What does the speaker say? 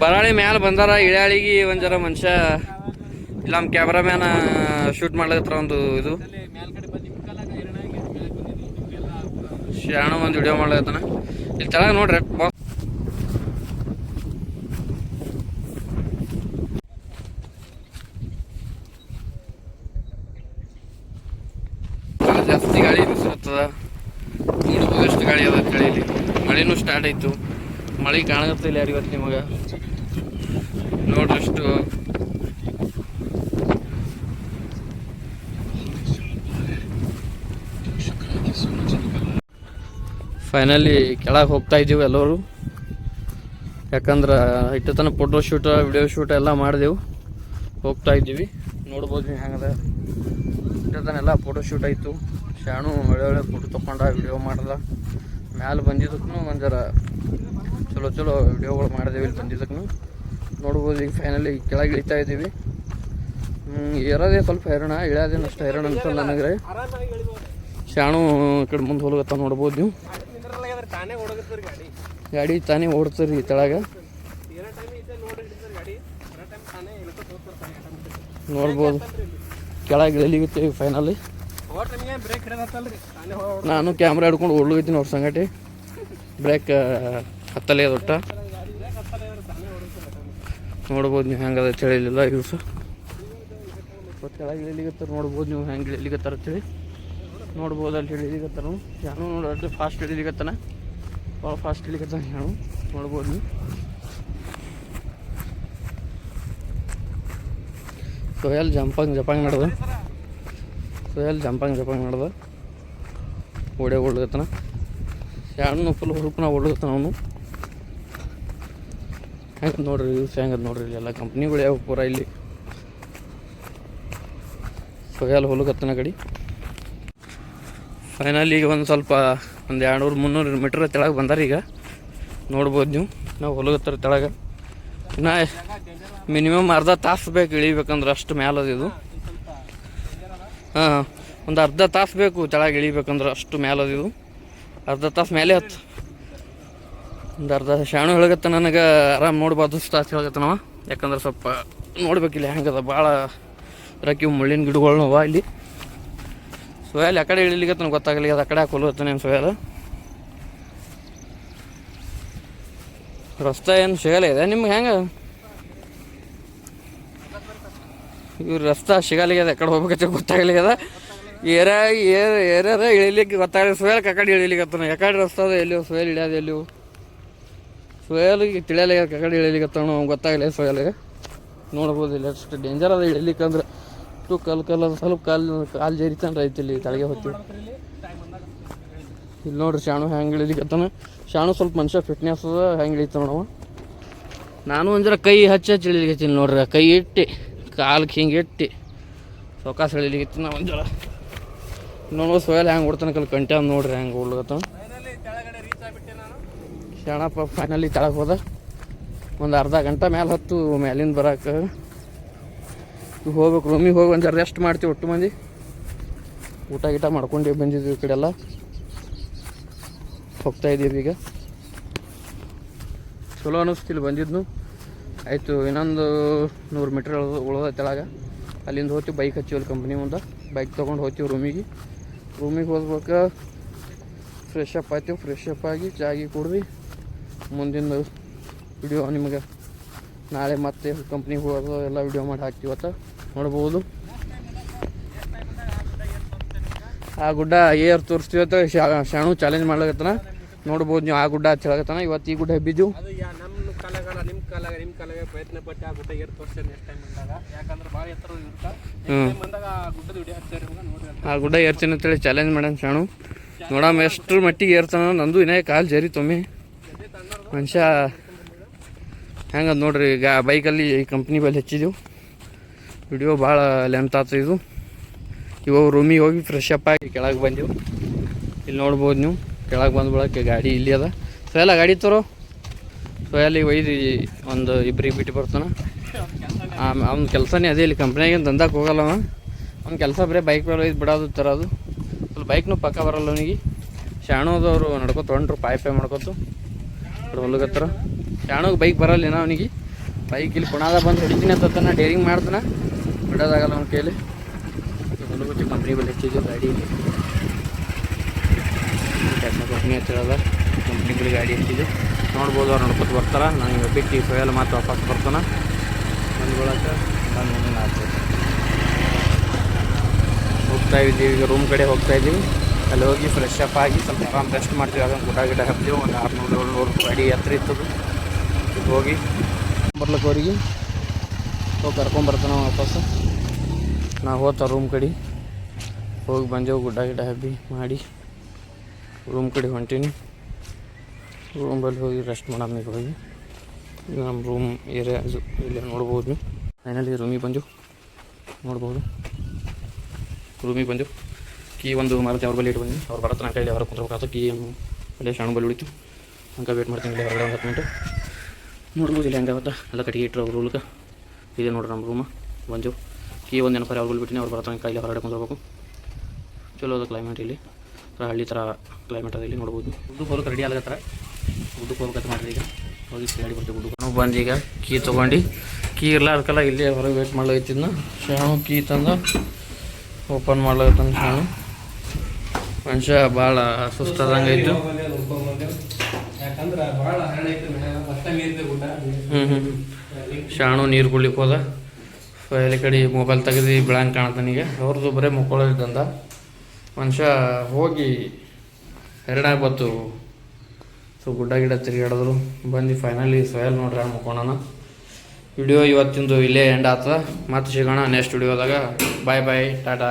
ಬರಾಳಿ ಮ್ಯಾಲ ಬಂದಾರ ಇಳ್ಯಾಳಿಗೆ ಒಂದ್ ಜರ ಮನುಷ್ಯ. ಇಲ್ಲ ನಮ್ಮ ಕ್ಯಾಮ್ರಾಮ್ಯಾನ ಶೂಟ್ ಮಾಡ್ಲತ್ರ ಒಂದು ಇದು. ಶಾಣ ಒಂದು ವಿಡಿಯೋ ಮಾಡ್ಲತ್ತಾನ ಇಲ್ಲಿ ಚೆನ್ನಾಗಿ ನೋಡ್ರಿ ಜಾಸ್ತಿ ಗಾಳಿ ಬಿಸಿರ್ತದ ನೋಡ್ಬೋದು ಎಷ್ಟು ಗಾಳಿ ಅದ ಕಳೀಲಿ. ಮಳೆನೂ ಸ್ಟಾರ್ಟ್ ಆಯಿತು. ಮಳೆ ಕಾಣಗತ್ತಿಲ್ಲ ಯಾರು ಇವತ್ತು ನಿಮಗೆ. ನೋಡ್ರಿಷ್ಟು. ಫೈನಲಿ ಕೆಳಗೆ ಹೋಗ್ತಾ ಇದ್ದೀವಿ ಎಲ್ಲರೂ. ಯಾಕಂದ್ರೆ ಇಟ್ಟು ತನಕ ಫೋಟೋ ಶೂಟ್ ವಿಡಿಯೋ ಶೂಟ್ ಎಲ್ಲ ಮಾಡಿದೆವು. ಹೋಗ್ತಾ ಇದ್ದೀವಿ. ನೋಡ್ಬೋದು ನೀವು ಹೆಂಗದ. ಇಟ್ಟು ಎಲ್ಲ ಫೋಟೋ ಶೂಟ್ ಆಯಿತು. ಶಾಣು ಒಳ್ಳೆ ಒಳ್ಳೆ ಫೋಟೋ ತೊಗೊಂಡ ವಿಡಿಯೋ ಮಾಡ್ದ ಮ್ಯಾಲೆ ಬಂದಿದ್ದಕ್ಕೂ ಒಂದು ಚಲೋ ಚಲೋ ವಿಡಿಯೋಗಳು ಮಾಡಿದೆವು ಇಲ್ಲಿ ಬಂದಿದ್ದಕ್ಕೂ. ನೋಡ್ಬೋದು ಈಗ ಫೈನಲಿ ಕೆಳಗೆ ಇಳಿತಾ ಇದ್ದೀವಿ. ಏರೋದೇ ಸ್ವಲ್ಪ ಹೈರಾಣ, ಇಳ್ಯೋದೇನು ಅಷ್ಟು ಹೈರಾಣ ಅಂತ ನನಗೆ. ಶಾಣು ಕಡೆ ಮುಂದೆ ಹೋಗತ್ತ ನೋಡ್ಬೋದು ನೀವು. ಗಾಡಿ ತಾನೇ ಓಡ್ತೀರಿ ಹೋಗ್ತಾರೆ ನೋಡ್ಬೋದು. ಕೆಳಗೆ ಇಳಿಲಿಗತ್ತೀವಿ ಫೈನಲಿ ಹೋಗೋ ನಾನು ಕ್ಯಾಮ್ರಾ ಹಿಡ್ಕೊಂಡು ಓಡ್ಲಿದ್ದೀನಿ ಅವ್ರ ಸಂಗಟಿ ಬ್ರೇಕ್ ಹತ್ತಲೇ ದೊಟ್ಟ ಇವ್ರು ನೋಡ್ಬೋದು ನೀವು ಹೆಂಗದ ಚಳಿಲಿಲ್ಲ ಇವ್ರು ಮತ್ತು ಕೆಳಗೆ ಇಳಿಲಿಗತ್ತಾರ ನೋಡ್ಬೋದು ನೀವು ಹೆಂಗೆ ಇಳಿಲಿಗತ್ತಾರ ಅಂತೇಳಿ ನೋಡ್ಬೋದು ಅಲ್ಲಿ ಇಳಿಲಿಗತ್ತಾರ ಯಾನು ನೋಡೋದು ಫಾಸ್ಟ್ ಇಳಿಲಿಗತ್ತಾನ ಭಾಳ ಫಾಸ್ಟ್ ಇಳಿಗತ್ತಾನ ಯಾನು. ನೋಡ್ಬೋದು ನೀವು. ಸೋಯಲ್ ಜಂಪಂಗ್ ಜಪಂಗ್ ನಡೆದ. ಸೋಯಲ್ ಜಂಪಂಗ್ ಜಂಪಂಗ್ ನಡೆದ. ಓಡೇ ಓಡ್ಲತ್ತಾನ ಯಾನು ಫುಲ್ ಹುರುಪನ ಓಡ್ಲತ್ತಾನ ಅವನು. ಹೆಂಗೆ ನೋಡ್ರಿ ಯೂಸ್, ಹೆಂಗದ ನೋಡ್ರಿ ಇಲ್ಲಿ ಎಲ್ಲ ಕಂಪ್ನಿಗಳು ಯಾವ ಪೂರ ಇಲ್ಲಿ. ಸೊಯಾಲ್ ಹೊಲಗತ್ತನ ಕಡೆ ಫೈನಲ್ ಈಗ ಒಂದು ಸ್ವಲ್ಪ ಒಂದು ಎರಡು ನೂರು ಮುನ್ನೂರು ಮೀಟ್ರ್ ತೆಳಗೆ ಬಂದಾರ ಈಗ. ನೋಡ್ಬೋದು ನೀವು. ನಾವು ಹೊಲಗತ್ತರ ತೆಳಗ. ಇನ್ನ ಮಿನಿಮಮ್ ಅರ್ಧ ತಾಸು ಬೇಕು ಇಳಿಬೇಕಂದ್ರೆ ಅಷ್ಟು ಮ್ಯಾಲದ ಇದು. ಹಾಂ, ಒಂದು ಅರ್ಧ ತಾಸು ಬೇಕು ಕೆಳಗೆ ಇಳಿಬೇಕಂದ್ರೆ ಅಷ್ಟು ಮ್ಯಾಲದ ಇದು. ಅರ್ಧ ತಾಸು ಮೇಲೆ ಹತ್ತು. ಒಂದು ಅರ್ಧ ಶಾಣು ಹೇಳಗತ್ತ ನನಗೆ, ಆರಾಮ್ ನೋಡ್ಬಾರ್ದು ತಾಸು ಹೇಳಗತ್ತನವ ಯಾಕಂದ್ರೆ ಸ್ವಲ್ಪ ನೋಡ್ಬೇಕಿಲ್ಲ ಹೆಂಗದ, ಭಾಳ ರಕ್ಕಿ ಮುಳ್ಳಿನ ಗಿಡಗಳು ಅವ ಇಲ್ಲಿ. ಸೋಯಲ್ ಆ ಕಡೆ ಇಳಿಲಿಕ್ಕೆ ನನಗೆ ಗೊತ್ತಾಗಲಿ ಅದು ಆ ಕಡೆ ಹಾಕೊಲ್ತಾನೆ ಸೋಯಲ್? ರಸ್ತೆ ಏನು ಸಿಗಲ್ಲ ಇದೆ ನಿಮ್ಗೆ ಹೆಂಗೆ? ಇವ್ರ ರಸ್ತೆ ಸಿಗಲಿಗ್ಯದ ಎಕಡೆ ಹೋಗ್ಬೇಕಂತ ಗೊತ್ತಾಗಲಿಗ್ಯದ ಏರ ಏರ್ ಏರ್ಯಾರ ಇಳಿಲಿಕ್ಕೆ ಗೊತ್ತಾಗಲಿ ಸೋಯಲ್ ಕಕಡೆ ಇಳಿಲಿಕ್ಕೆ ಯಾಕಡೆ ರಸ್ತೆ ಅದ ಎಲ್ಲಿ ಸೋಯಲ್ ಇಳಿಯೋದು ಎಲ್ಲಿ ಸೋಯಲ್ಗೆ ಕಕಡೆ ಕಡೆ ಇಳಿಲಿಕತ್ತಾವ ಗೊತ್ತಾಗಲಿ ಸುವೇಲ್. ನೋಡ್ಬೋದು ಇಲ್ಲಿ ಅಷ್ಟು ಡೇಂಜರ್ ಅದ ಇಳಿಲಿಕ್ಕೆ ಅಂದ್ರೆ. ಟು ಕಲ್ ಕಲ್ ಸ್ವಲ್ಪ ಕಾಲು ಕಾಲು ಜರಿತಾನೆ ಐತಿ ಇಲ್ಲಿ ತಳಗೆ ಹೋಗ್ತೀವಿ ಇಲ್ಲಿ ನೋಡ್ರಿ ಶಾಣು ಹೆಂಗೆ ಇಳಿಲಿಕತ್ತಾನ ಶಾಣು ಸ್ವಲ್ಪ ಮನುಷ್ಯ ಫಿಟ್ನೆಸ್ ಅದ, ಹೆಂಗೆ ಇಳಿತಾನ. ನಾನು ಒಂದ್ರ ಕೈ ಹಚ್ಚಿ ಹಚ್ಚಿ ಇಳಿಲಿಕತ್ತೀನಿ ನೋಡ್ರಿ ಕೈ ಇಟ್ಟು. ಕಾಲ್ಗೆ ಹಿಂಗೆ ಇಟ್ಟು ಸೊಕಾಸ್ ಹೇಳಿಲಿಕ್ಕೆ ನಾ ಒಂಜರ ನೋಡೋ, ಸೊಯಲ್ ಹೆಂಗೆ ಹೊಡ್ತಾನೆ ಕಲ್ ಕಂಟ್ಯಾ ನೋಡ್ರಿ ಹೆಂಗೆ ನಾನು ಶಾಣಪ್ಪ ಫೈನಲಿ ಕೆಳಗೆ ಹೋದ. ಒಂದು ಅರ್ಧ ಗಂಟೆ ಮೇಲೆ ಹತ್ತು ಮೇಲಿಂದ ಬರಕ್ಕೆ ಹೋಗ್ಬೇಕು ರೂಮಿಗೆ ಹೋಗಿ ಒಂದು ರೆಸ್ಟ್ ಮಾಡ್ತೀವಿ ಒಟ್ಟು ಮಂದಿ. ಊಟ ಗೀಟ ಮಾಡ್ಕೊಂಡು ಬಂದಿದ್ವಿ ಈ ಕಡೆ ಎಲ್ಲ ಹೋಗ್ತಾ ಇದ್ದೀವಿ ಈಗ. ಚಲೋ ಅನ್ನಿಸ್ತಿಲ್ಲ ಬಂದಿದ್ನು. ಆಯಿತು, ಇನ್ನೊಂದು ನೂರು ಮೀಟ್ರ್ ತೆಳಗೆ. ಅಲ್ಲಿಂದ ಹೋಗ್ತೀವಿ ಬೈಕ್ ಹಚ್ಚಿವಲ್ಲಿ ಕಂಪ್ನಿ ಮುಂದೆ. ಬೈಕ್ ತೊಗೊಂಡು ಹೋಗ್ತೀವಿ ರೂಮಿಗೆ ರೂಮಿಗೆ ಹೋಗ್ಬೇಕು ಫ್ರೆಶ್ ಅಪ್ ಆಯ್ತೀವಿ ಫ್ರೆಶ್ ಅಪ್ ಆಗಿ ಚಾಗಿ ಕುಡ್ದು ಮುಂದಿನ ವಿಡಿಯೋ ನಿಮಗೆ ನಾಳೆ ಮತ್ತೆ ಕಂಪ್ನಿಗೆ ಹೋಗೋದು, ಎಲ್ಲ ವಿಡಿಯೋ ಮಾಡಿ ಹಾಕ್ತೀವತ್ತ ನೋಡ್ಬೋದು. ಆ ಗುಡ್ಡ ಏರ್ ತೋರಿಸ್ತೀವತ್ತ ಶಾಣು ಚಾಲೆಂಜ್ ಮಾಡ್ಲಾಗತ್ತನ ನೋಡ್ಬೋದು ನೀವು ಆ ಗುಡ್ಡ ಹಚ್ಚಲಾಗತ್ತನ ಇವತ್ತು ಈ ಗುಡ್ಡ ನಮ್ಮ ಕಾಲಾಗಲ್ಲ ನಿಮ್ಮ ಕಾಲಾಗ ನಿಮ್ಮ ಕಾಲಾಗ ಪ್ರಯತ್ನ ಪಟ್ಟು ಆ ಗುಡ್ಡ ಏರ್ ತೋರಿಸ್ತೇನೆ ನೆಕ್ಸ್ಟ್ ಟೈಮ್ ಬಂದಾಗ. ಯಾಕಂದ್ರೆ ಭಾಳ ಎತ್ತರ ಇರುತ್ತೆ? ಹ್ಮ್. ಬಂದಾಗ ಆ ಗುಡ್ಡದ ವಿಡಿಯೋ ನೋಡ್ರಿ ಆ ಗುಡ್ಡ ಏರ್ತೀನಿ ಅಂತೇಳಿ ಚಾಲೆಂಜ್ ಮಾಡ್ಯಾನ ಶಾಣು. ನೋಡಮ್ಮ ಎಷ್ಟ್ರ ಮಟ್ಟಿಗೆ ಏರ್ತಾನ ನಂದು ಇನ್ನೇ ಕಾಲು ಜರಿ ತೊಮ್ಮೆ. ಮನುಷ್ಯ ಹೆಂಗದ ನೋಡ್ರಿ ಈಗ ಬೈಕಲ್ಲಿ ಈ ಕಂಪ್ನಿ ಬಲ್ಲಿ ಹಚ್ಚಿದೆವು. ವಿಡಿಯೋ ಭಾಳ ಲೆಂತ್ ಆತು ಇದು. ಇವಾಗ ರೂಮಿಗೆ ಹೋಗಿ ಫ್ರೆಶ್ ಅಪ್ ಆಗಿ ಕೆಳಗೆ ಬಂದೆವು. ಇಲ್ಲಿ ನೋಡ್ಬೋದು ನೀವು ಕೆಳಗೆ ಬಂದ ಬಳಕೆ ಗಾಡಿ ಇಲ್ಲಿ ಅದ. ಸೊ ಎಲ್ಲ ಗಾಡಿ ತರೋ. ಸೊಯಲಿಗೆ ಒಯ್ದು ಒಂದು ಇಬ್ಬರಿಗೆ ಬಿಟ್ಟು ಬರ್ತಾನೆ. ಅವ್ನ ಕೆಲಸನೇ ಅದೇ ಇಲ್ಲಿ ಕಂಪ್ನಿಯಾಗ ದಂದಾಕ್ ಹೋಗಲ್ಲ ಅವ ಅವ್ನ ಕೆಲಸ ಬರೀ ಬೈಕ್ ಮೇಲೆ ಒಯ್ದು ಬಿಡೋದು ತರೋದು. ಸ್ವಲ್ಪ ಬೈಕ್ನು ಪಕ್ಕ ಬರಲ್ಲ ಅವನಿಗೆ. ಶಾಣೋದವರು ನಡ್ಕೊತ ಹೊಂಟ್ರು, ಪಾಯ್ ಪಾಯ್ ಮಾಡ್ಕೊತು. ಅವ್ರು ಶಾಣೋಗ ಬೈಕ್ ಬರಲ್ಲ ಏನೋ ಅವನಿಗೆ. ಬೈಕ್ ಇಲ್ಲಿ ಪುಣಾದ ಬಂದು ಹೊಡಿತೀನಿ ಅಂತ ಡೇರಿಂಗ್ ಮಾಡ್ತಾನೆ. ಬಿಡೋದಾಗಲ್ಲ ಅವ್ನ ಕೈಲಿ. ಹೊಲಗತ್ತಿ ಕಂಪ್ನಿ ಬಲ್ಲಿ ಹೆಚ್ಚಿದ್ದು ಗಾಡಿ ಕಂಪ್ನಿ ಹತ್ತಿರದ ಕಂಪ್ನಿ ಬಳಿ ಗಾಡಿ ಹೆಚ್ಚಿದ್ದು ನೋಡ್ಬೋದು, ಅವ್ರು ನಡ್ಕೊತ ನಾನು ನನಗೆ ಬಿಟ್ಟು ಈ ಸೊಯಲ್ ಮಾತು ವಾಪಸ್ ಬರ್ತಾನೆ. ಬಂದ್ಕೊಳಕ್ಕೆ ಬಂದು ಹೋಗ್ತಾ ಇದ್ದೀವಿ, ಈಗ ರೂಮ್ ಕಡೆ ಹೋಗ್ತಾ ಇದ್ದೀವಿ. ಅಲ್ಲಿ ಹೋಗಿ ಫ್ರೆಶ್ ಅಪ್ ಆಗಿ ಸ್ವಲ್ಪ ಆರಾಮ್ ರೆಸ್ಟ್ ಮಾಡ್ತೀವಿ. ಅದನ್ನು ಊಟ ಗಿಡ ಹಾಕ್ತೀವಿ. ಒಂದು ಆರುನೂರು, ಏಳ್ನೂರು ಅಡಿ ಹತ್ರ ಇತ್ತದು ಹೋಗಿ ಬರ್ಲಕ್ಕೆ ಅವ್ರಿಗೆ. ಹೋಗಿ ಕರ್ಕೊಂಬರ್ತಾನೆ ವಾಪಸ್. ನಾವು ಹೋತ ರೂಮ್ ಕಡೆ. ಹೋಗಿ ಬಂದೆವು, ಗುಡ್ಡ ಗಿಡ ಹಬ್ಬಿ ಮಾಡಿ. ರೂಮ್ ಕಡೆ ಹೊಂಟೀನಿ. ರೂಮಲ್ಲಿ ಹೋಗಿ ರೆಸ್ಟ್ ಮಾಡೋಣ ಈಗ ಹೋಗಿ. ಈಗ ನಮ್ಮ ರೂಮ್ ಏರಿಯಾ ಇದು ಇಲ್ಲಿ ನೋಡ್ಬೋದು. ಫೈನಲಿ ರೂಮಿಗೆ ಬಂದು ನೋಡ್ಬೋದು. ರೂಮಿಗೆ ಬಂದು ಕೀ ಒಂದು ಮಾರುತಿ ಅವ್ರ ಬಳಿ ಇಟ್ಟು ಬಂದು ಅವ್ರು ಬರತ್ತೆ ನನ್ನ ಕೈಲಿ ಹೊರಗೆ ಕುಂದ್ರಬೇಕಾಯ್ತು. ಕೀ ಅಲ್ಲೇ ಶಾಣು ಬಲ್ಲಿ ಉಳಿತು. ಹಂಗೆ ವೇಟ್ ಮಾಡ್ತೀನಿ ಇಲ್ಲಿ ಹೊರಗಡೆ ಒಂದು ಹತ್ತು ಮಿನಿಟ್ ನೋಡ್ಬೋದು ಇಲ್ಲಿ ಹೆಂಗೆ ಆಗುತ್ತೆ? ಎಲ್ಲ ಕಟ್ಟಿಗೆ ಇಟ್ಟರು ಅವ್ರ ರೂಲ್ಗೆ ಇದೆ ನೋಡ್ರಿ ನಮ್ಮ ರೂಮ ಬಂದು ಕೀ ಒಂದು ನೆನಪರ ಅವ್ರು ಬಿಟ್ಟಿನಿ, ಅವ್ರು ಬರ್ತಾನೆ ಕೈಲಿ ಹೊರಗಡೆ ಕುಂದ್ರಬೇಕು. ಚಲೋ ಅದ ಕ್ಲೈಮೇಟ್ ಇಲ್ಲಿ. ಹಳ್ಳಿ ಥರ ಕ್ಲೈಮೇಟ್ ಅದ ಇಲ್ಲಿ ನೋಡ್ಬೋದು. ಹೊಲಕ್ಕೆ ರೆಡಿ ಆಗತ್ತಾರ? ಉದ್ದಕ್ಕೆ ಹೋಗ್ಬೇಕಂತ ಮಾಡಿರಿ ಈಗ. ಹೋಗಿ ಗಾಡಿ ಬರ್ತೀವಿ ನಾವು ಬಂದು ಈಗ ಕೀ ತೊಗೊಂಡು ಕೀ ಇರ್ಲಾರ್ಕಲ್ಲ ಇಲ್ಲೇ ಹೊರಗೆ ವೇಟ್ ಮಾಡ್ಲಾಗತ್ತಿದ್ನ ಶಾಣು ಕೀ ತಂದು ಓಪನ್ ಮಾಡ್ಲಾಗತ್ತಾನ ಶಾಣು ಮನುಷ್ಯ ಭಾಳ ಸುಸ್ತಾದಂಗೆ ಊಟ ಹ್ಞೂ ಹ್ಞೂ ಶಾಣು ನೀರು ಕುಡ್ಲಿಕ್ಕೆ ಹೋದ. ಫೈಲ್ ಕಡೆ ಮೊಬೈಲ್ ತೆಗೆದು ಬೆಳಂಗೆ ಕಾಣ್ತಾನೀಗ ಅವ್ರದ್ದು ಬರೀ ಮುಕ್ಕೊಳ್ಳೋದಂದ ಮನುಷ್ಯ ಹೋಗಿ ಎರಡಾಗಿ ಬತ್ತು ಸೊ ಗುಡ್ಡ ಗಿಡ ತಿರುಗಾಡಿದ್ರು ಬಂದು ಫೈನಲಿ ಸೊಯಲ್ ನೋಡ್ರಿ ಮುಕೋಣ ವಿಡಿಯೋ ಇವತ್ತಿಂದು ಇಲ್ಲೇ ಎಂಡ್ ಆತ ಮತ್ತೆ ಸಿಗೋಣ ನೆಕ್ಸ್ಟ್ ವಿಡಿಯೋದಾಗ ಬಾಯ್ ಬಾಯ್ ಟಾಟಾ